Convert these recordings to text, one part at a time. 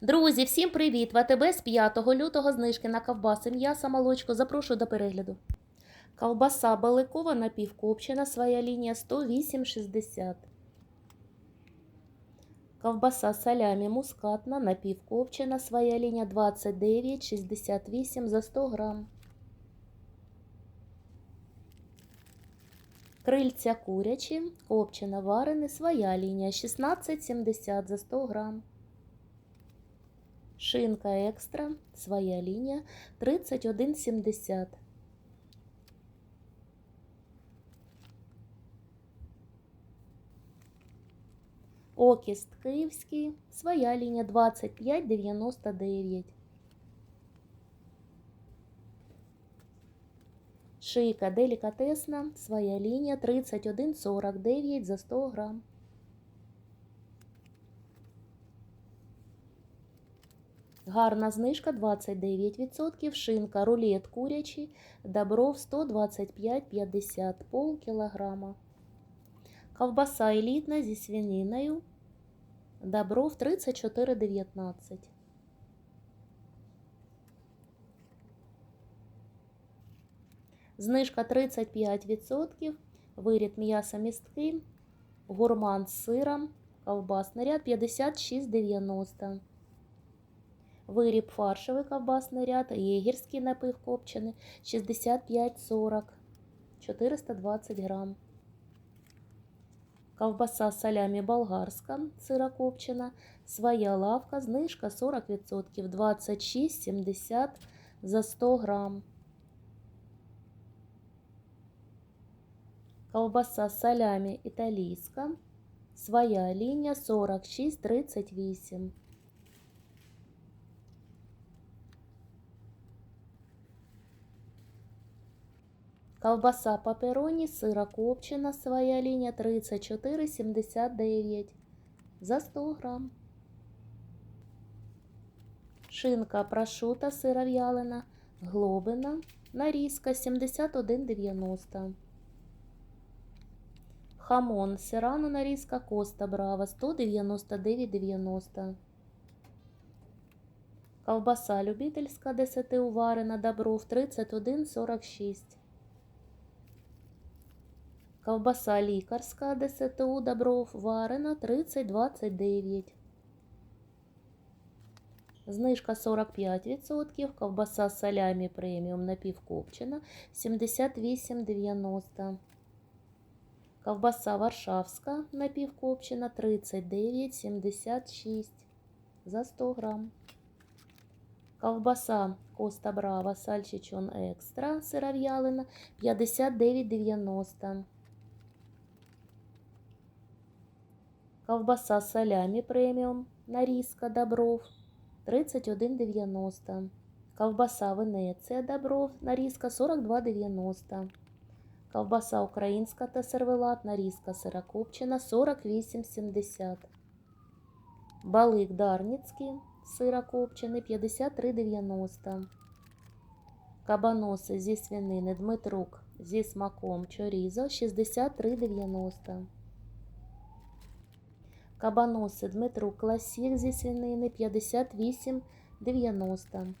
Друзі, всім привіт! В з 5 лютого знижки на ковбаси, м'ясо, молочко. Запрошую до перегляду. Ковбаса баликова напівкопчена, своя лінія 108,60. Ковбаса салямі мускатна напівкопчена, своя лінія 29,68 за 100 грам. Крильця курячі, копчена варене, своя лінія 16,70 за 100 грам. Шинка екстра, своя лінія 31,70. Окіст київський, своя лінія 25,99. Шийка делікатесна, своя лінія 31,49 за 100 грам. Гарна знижка 29%. Шинка рулет курячий, добров 125,50 пол кілограма. Ковбаса елітна зі свининою, добров 34,19. Знижка 35%. Виріб м'яса місткий, гурман з сиром, ковбасний ряд 56,90. Виріб фаршевий ковбасний ряд, єгерський напив копчений 65,40, 420 грам. Ковбаса салямі болгарська, сирокопчена, своя лавка, знижка 40%, 26,70 за 100 грам. Ковбаса салямі італійська, своя лінія 46,38. Ковбаса папероні, сира копчена, своя лінія 34,79 за 100 грам. Шинка прошута, сира в'ялена, глобина, нарізка 71,90. Хамон сирано нарізка Коста Брава 199,90. Ковбаса любительська 10 уварена Добров 31,46. Ковбаса лікарська ДСТУ Добров варена 30,29. Знижка 45%. Ковбаса салямі преміум напівкопчена 78,90. Ковбаса варшавська напівкопчена 39,76 за 100 грам. Ковбаса Коста Брава сальчичон екстра сиров'ялина 59,90. Ковбаса салямі преміум нарізка Добров 31,90. Ковбаса Венеція Добров нарізка 42,90. Ковбаса українська та сервелат нарізка сирокопчена 48,70. Балик Дарницький сирокопчений 53,90. Кабаноси зі свинини Дмитрук зі смаком чорізо 63,90. Кабаноси Дмитрук Класік зі свинини 58,90.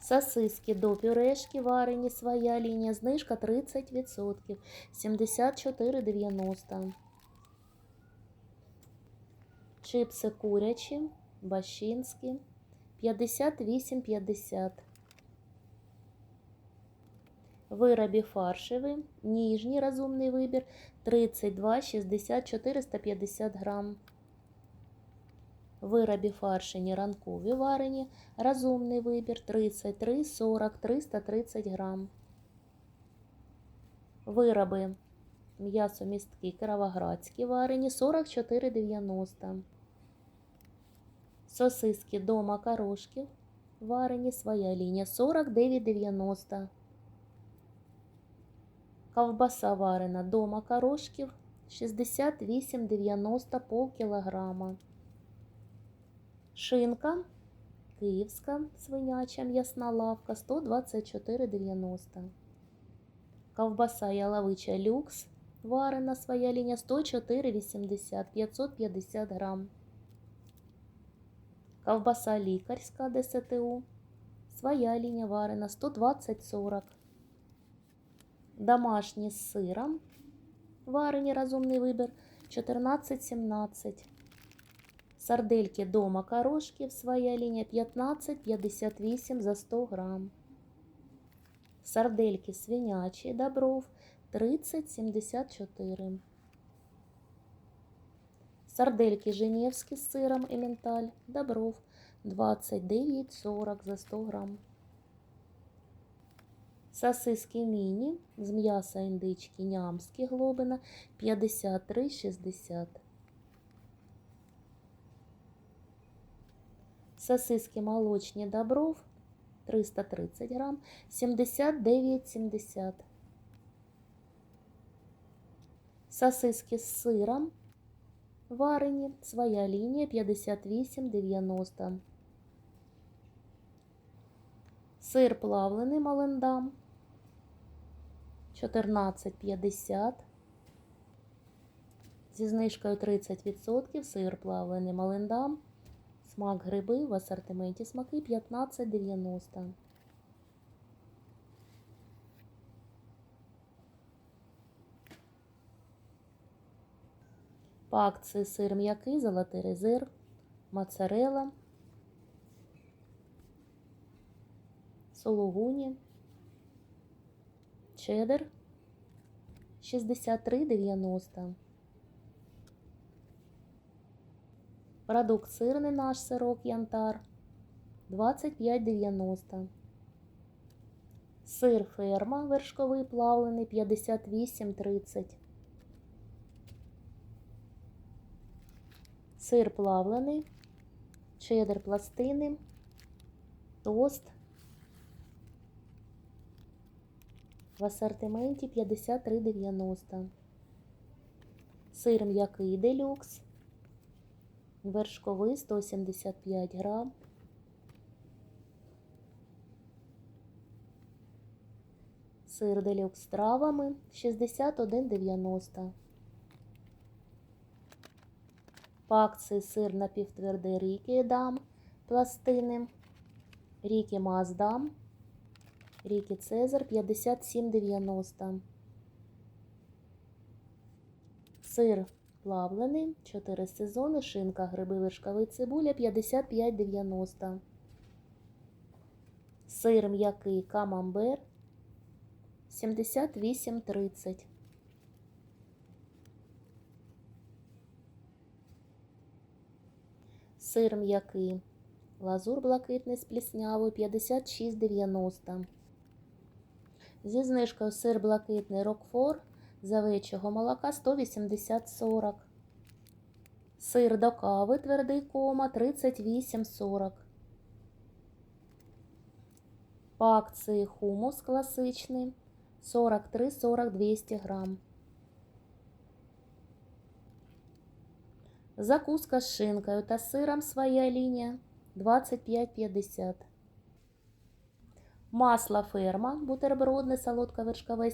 Сосиски до пюрешки варені своя лінія, знижка 30%, 74,90. Чипси курячі, бащинські, 58,50. Виробі фаршеві, ніжній розумний вибір 32, 60, 450 грам. Виробі фаршені ранкові варені, розумний вибір 33, 40, 330 грам. Вироби м'ясомістки кировоградські варені 44,90. Сосиски до макарошків варені своя лінія 49,90. Ковбаса варена до макарошків 68,90 пол кілограма. Шинка київська свиняча м'ясна лавка 124,90. Ковбаса яловича люкс варена своя лінія 104,80 550 грам. Ковбаса лікарська ДСТУ. Своя лінія варена 120-40. Домашні з сиром. Варені розумний вибір 14-17. Сардельки до макарошків. Своя лінія 15-58 за 100 грам. Сардельки свинячі Добров 30-74. Сардельки Женевські з сиром Ементаль Добров 29,40 за 100 грам. Сосиски міні з м'яса індички нямські глобина 53,60. Сосиски молочні Добров 330 грам 79,70. Сосиски з сиром варені, своя лінія 58,90. Сир плавлений Малендам 14,50. Зі знижкою 30% сир плавлений Малендам. Смак гриби в асортименті смаки 15,90. По акції сир м'який, золотий резерв, моцарелла, сологуні, чеддер 63,90. Продукт сирний наш сирок янтар 25,90. Сир ферма вершковий плавлений 58,30. Сир плавлений, чеддер пластини, тост в асортименті 53,90. Сир м'який делюкс, вершковий 175 грам. Сир делюкс з травами 61,90. По акції сир напівтвердий ріки дам пластини. Ріки Маздам. Ріки Цезар 57,90. Сир плавлений 4 сезони. Шинка гриби вершковий цибуля 55,90. Сир м'який камамбер 78,30. Сир м'який. Лазур блакитний з пліснявою 56,90. Зі знижкою сир блакитний Рокфор з овечого молока 180,40. Сир до кави твердий кома 38,40. По акції хумус класичний 43,40 200 грам. Закуска з шинкою та сиром своя лінія 25,50. Масло ферма бутербродне солодко-вершкове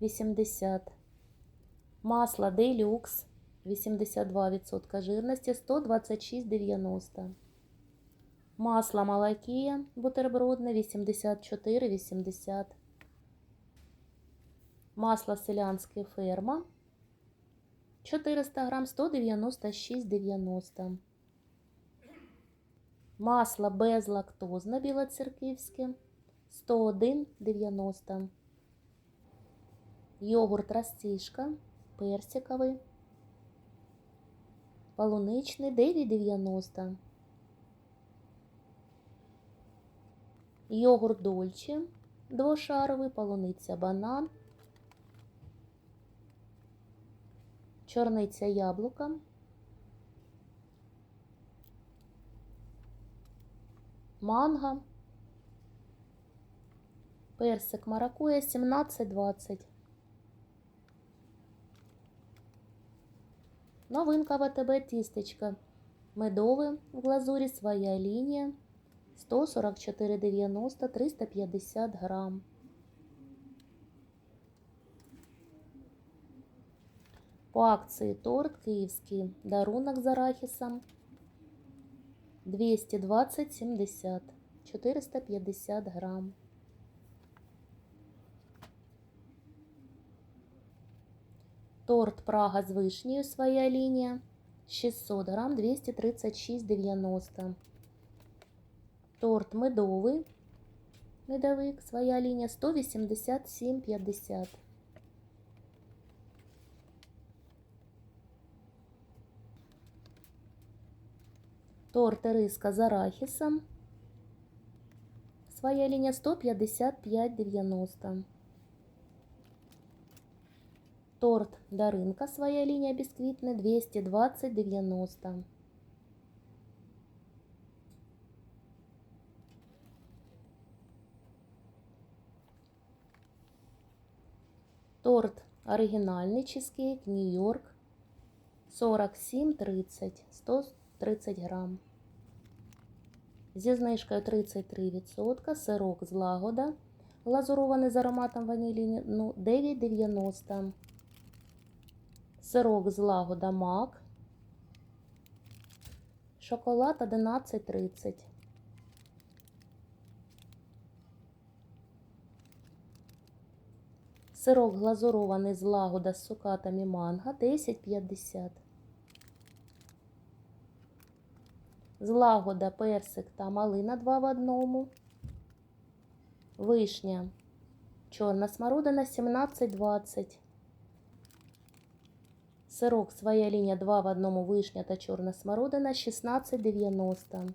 70-80. Масло делюкс 82% жирності 126,90. Масло молокія бутербродне 84,80. Масло селянське ферма 400 грам 196,90. Масло безлактозне білоцерківське 101,90. Йогурт растишка персиковий. Полуничний 9,90. Йогурт дольче двошаровий, полуниця банан. Чорниця яблука. Манго. Персик маракуя 17,20. Новинка ВТБ тістечка. Медове в глазурі своя лінія 144,90 350 грам. По акції торт київський дарунок з арахісом 220,70. 450 грам. Торт Прага з вишнею своя лінія 600 грам 236,90. Торт медовий. Медовик своя лінія 187,50. Торт риска з арахісом. Своя лінія 155,90. Торт Даринка, своя лінія бісквітний 220,90. Торт оригінальний чизкейк Нью-Йорк 47,30 130 грам. Зі знижкою 33%, сирок з лагода, глазурований з ароматом ванілі, ну, 9,90. Сирок з лагода мак, шоколад 11,30. Сирок глазурований з лагода з цукатами манго 10,50. Злагода, персик та малина 2 в одному. Вишня. Чорна смородина 17,20. Сирок своя лінія 2 в одному вишня та чорна смородина 16,90.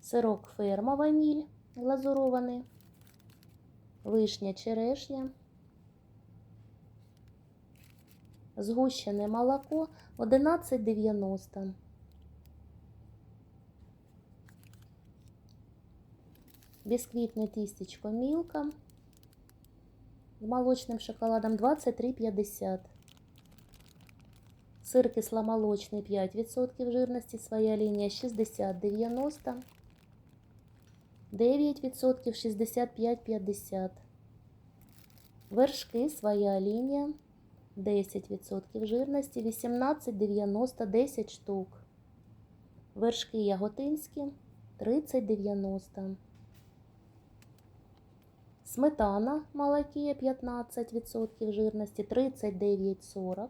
Сирок ферма ваніль глазурований. Вишня черешня. Згущене молоко 11,90. Бісквітне тістечко Мілка з молочним шоколадом 23,50. Сир кисломолочний 5% жирності, своя лінія 60,90. 9% 65,50. Вершки, своя лінія 10% жирності, 18,90 10 штук. Вершки яготинські 30,90. Сметана Малакія 15% жирності 39,40.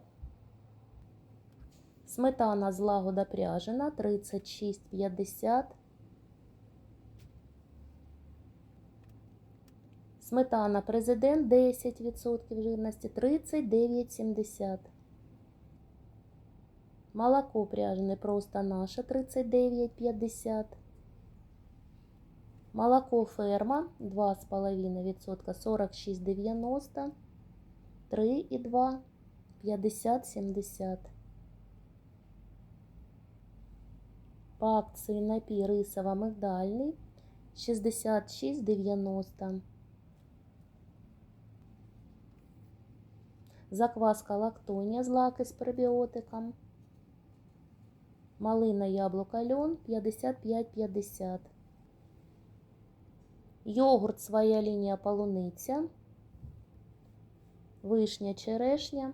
Сметана з лагода пряжена 36,50. Сметана президент 10% жирності 39,70. Молоко пряжене просто наше 39,50. Молоко ферма 2,5% 46,90. 3,2 50,70. По акції напій рисово-мигдальний 66,90. Закваска лактонія з лаки з пребіотиком. Малина яблука льон 55,50. Йогурт своя лінія полуниця. Вишня черешня.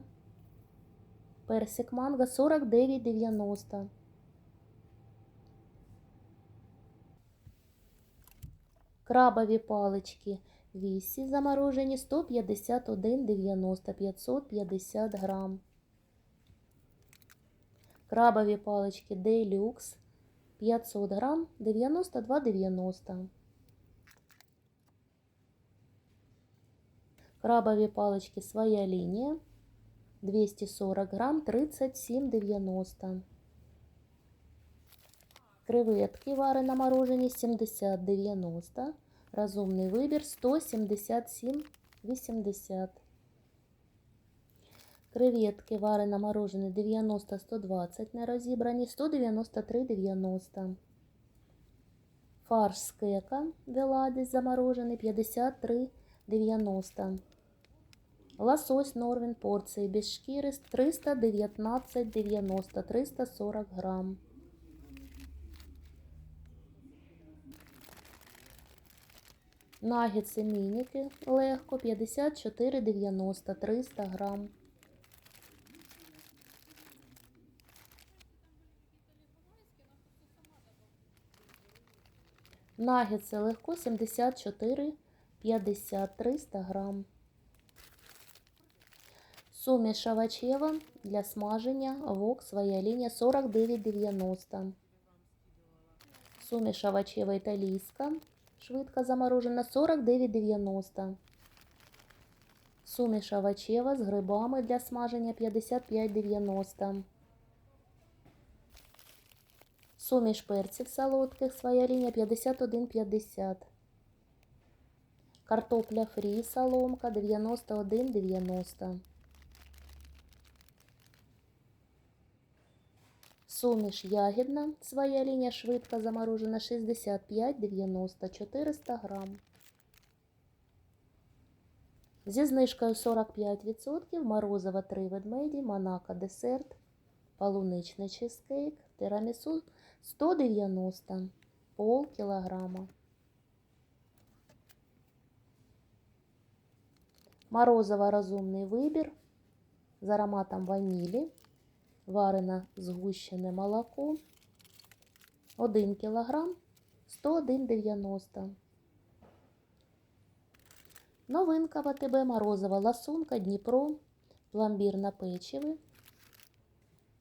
Персик манго 49,90. Крабові палички Вісі заморожені 151,90 550 грам. Крабові палички Deluxe 500 грам 92,90. Крабові палички своя лінія 240 грам 37,90. Креветки варено морожені 70,90. Розумний вибір 177,80. Креветки варено морожені 90-120 не розібрані 193,90. Фарш з кека Веладіс заморожений 53,90. Лосось Норвін порції без шкіри 319,90 340 грам. Нагетси мініки легко 54,90 300 грам. Нагетси легко 74,50 300 грам. Суміш овочева для смаження вок своя лінія 49,90. Суміш овочева італійська швидко заморожена 49,90. Суміш овочева з грибами для смаження 55,90. Суміш перців солодких, своя лінія 51,50. Картопля фрі, соломка 91,90. Суміш ягідна, своя лінія швидко заморожена 65,90, 400 грам. Зі знижкою 45% морозова 3 ведмеді, Монако десерт, полуничний чизкейк, тирамісу 190, пол кілограма. Морозова розумний вибір з ароматом ванілі, варене згущене молоко, 1 кілограм, 101,90. Новинка в АТБ морозова ласунка Дніпро, пломбір на печиві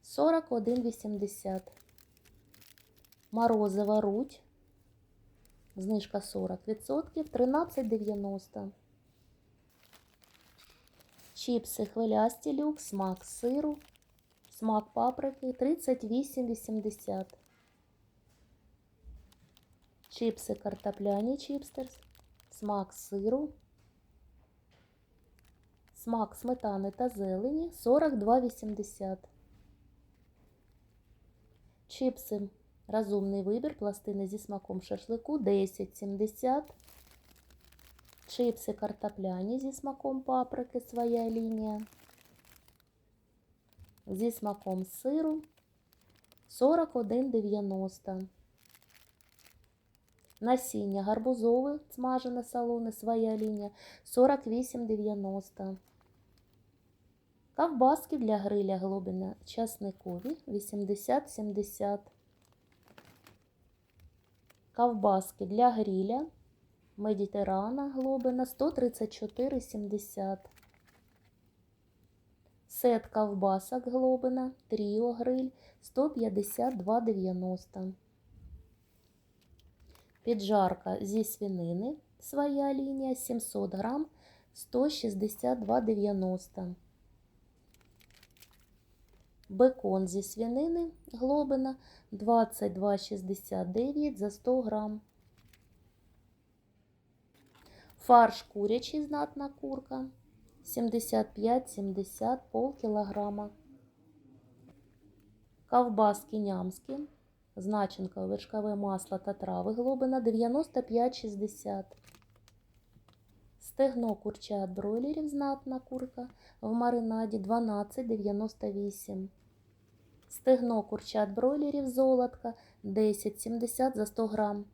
41,80. Морозова руть, знижка 40%, 13,90. Чіпси хвилясті люкс, смак сиру, смак паприки 38,80. Чіпси картопляні чіпстерс, смак сиру, смак сметани та зелені 42,80. Чіпси розумний вибір, пластини зі смаком шашлику 10,70. Чипси картопляні зі смаком паприки, своя лінія. Зі смаком сиру 41,90. Насіння гарбузове, смажене салони, своя лінія 48,90. Ковбаски для гриля глобіна часникові 80-70. Ковбаски для гриля Медітерана глобина 134,70. Сет ковбасок глобина Тріо гриль 152,90. Піджарка зі свинини своя лінія 700 грам 162,90. Бекон зі свинини глобина 22,69 за 100 грам. Фарш курячий знатна курка 75-70 пол кілограма. Ковбаски нямські, значинка вершкове масло та трави глобина 95-60. Стегно курчат бройлерів знатна курка в маринаді 12,98. Стегно курчат бройлерів золотка 10,70 за 100 грам.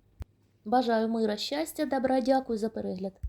Бажаю мира, щастя, добра, дякую за перегляд.